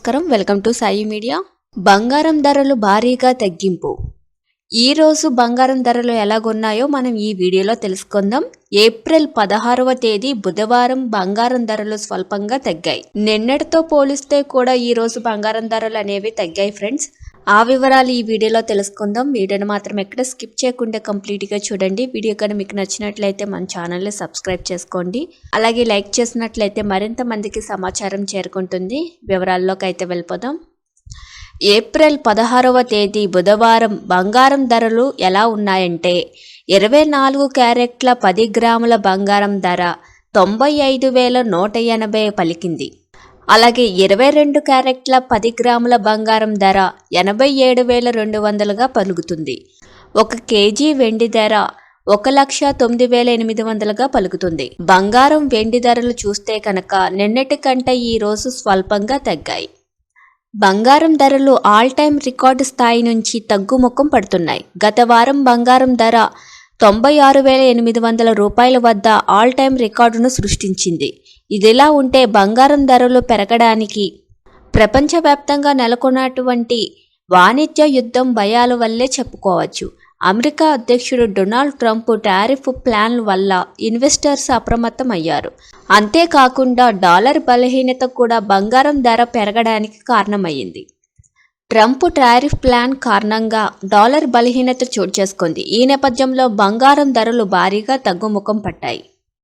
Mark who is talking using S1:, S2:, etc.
S1: నమస్కారం. Welcome to Sai Media. బంగారం ధరలు భారీగా తగ్గింపు. ఈరోజు బంగారం ధరలు ఎలాగున్నాయో మనం ఈ వీడియోలో తెలుసుకుందాం. ఏప్రిల్ పదహారవ తేదీ బుధవారం బంగారం ధరలు స్వల్పంగా తగ్గాయి. నిన్నటితో పోలిస్తే కూడా ఈరోజు బంగారం ధరలు అనేవి తగ్గాయి ఫ్రెండ్స్. ఆ వివరాలు ఈ వీడియోలో తెలుసుకుందాం. వీడియోని మాత్రం ఎక్కడ స్కిప్ చేయకుండా కంప్లీట్గా చూడండి. వీడియో కానీ మీకు నచ్చినట్లయితే మన ఛానల్ని సబ్స్క్రైబ్ చేసుకోండి. అలాగే లైక్ చేసినట్లయితే మరింత మందికి సమాచారం చేరుకుంటుంది. వివరాల్లోకి అయితే వెళ్ళిపోదాం. ఏప్రిల్ పదహారవ తేదీ బుధవారం బంగారం ధరలు ఎలా ఉన్నాయంటే ఇరవై నాలుగు క్యారెట్ల పది గ్రాముల బంగారం ధర తొంభై ఐదు వేల నూట ఎనభై పలికింది. అలాగే ఇరవై రెండు క్యారెట్ల పది గ్రాముల బంగారం ధర ఎనభై ఏడు వేల రెండు వందలుగా పలుకుతుంది. ఒక కేజీ వెండి ధర ఒక లక్ష తొమ్మిది వేల ఎనిమిది వందలుగా పలుకుతుంది. బంగారం వెండి ధరలు చూస్తే కనుక నిన్నటి కంటే ఈ రోజు స్వల్పంగా తగ్గాయి. బంగారం ధరలు ఆల్ టైమ్ రికార్డు స్థాయి నుంచి తగ్గుముఖం పడుతున్నాయి. గత వారం బంగారం ధర తొంభై ఆరు వేల ఎనిమిది వందల రూపాయల వద్ద ఆల్ టైమ్ రికార్డును సృష్టించింది. ఇదిలా ఉంటే బంగారం ధరలు పెరగడానికి ప్రపంచవ్యాప్తంగా నెలకొన్నటువంటి వాణిజ్య యుద్ధం భయాల వల్లే చెప్పుకోవచ్చు. అమెరికా అధ్యక్షుడు డొనాల్డ్ ట్రంప్ టారిఫ్ ప్లాన్ల వల్ల ఇన్వెస్టర్స్ అప్రమత్తం అయ్యారు అంతేకాకుండా డాలర్ బలహీనత కూడా బంగారం ధర పెరగడానికి కారణమయ్యింది. ట్రంప్ టారిఫ్ ప్లాన్ కారణంగా డాలర్ బలహీనత చోటు చేసుకుంది ఈ నేపథ్యంలో బంగారం ధరలు భారీగా తగ్గుముఖం పట్టాయి.